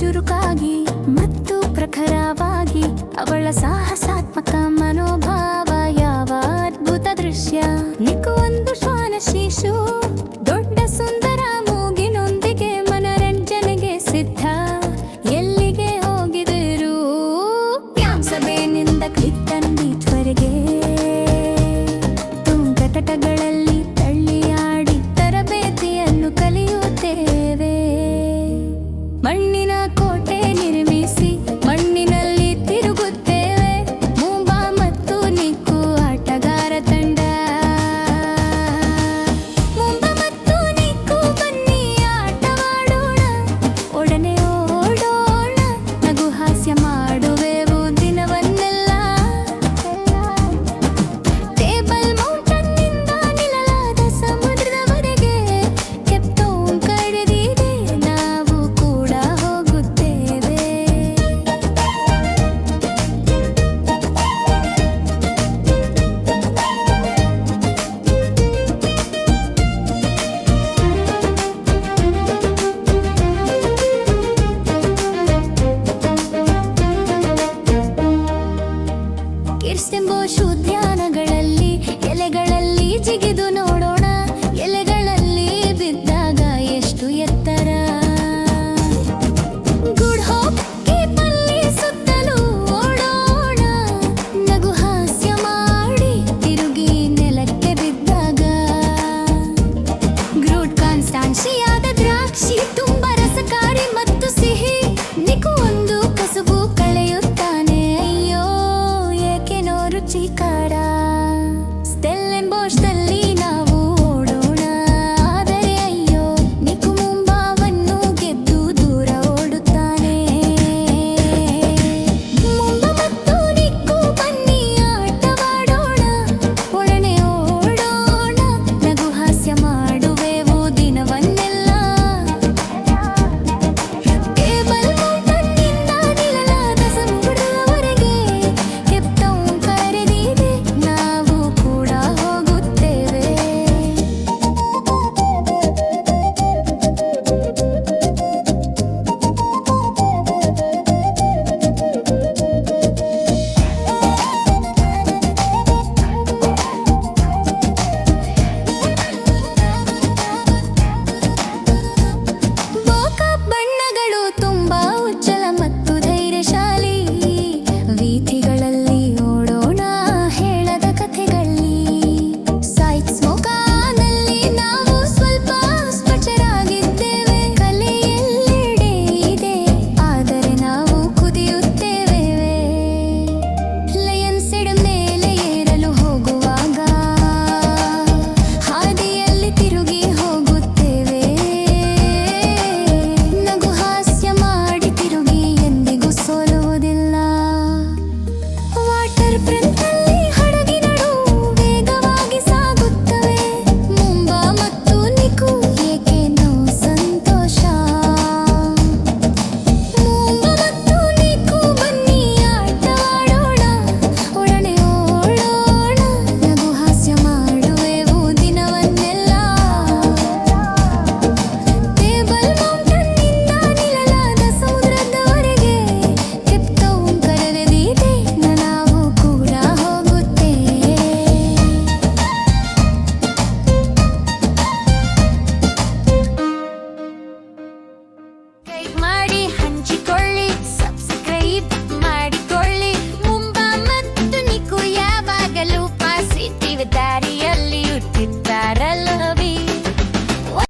ಚುರುಕಾಗಿ ಮತ್ತು ಪ್ರಖರವಾಗಿ ಅವಳ ಸಾಹಸಾತ್ಮಕ ಮನೋಭಾವ ಯಾವ ಅದ್ಭುತ ದೃಶ್ಯ. ನಿಕ್ಕು ಒಂದು ಶ್ವಾನ ಶಿಶು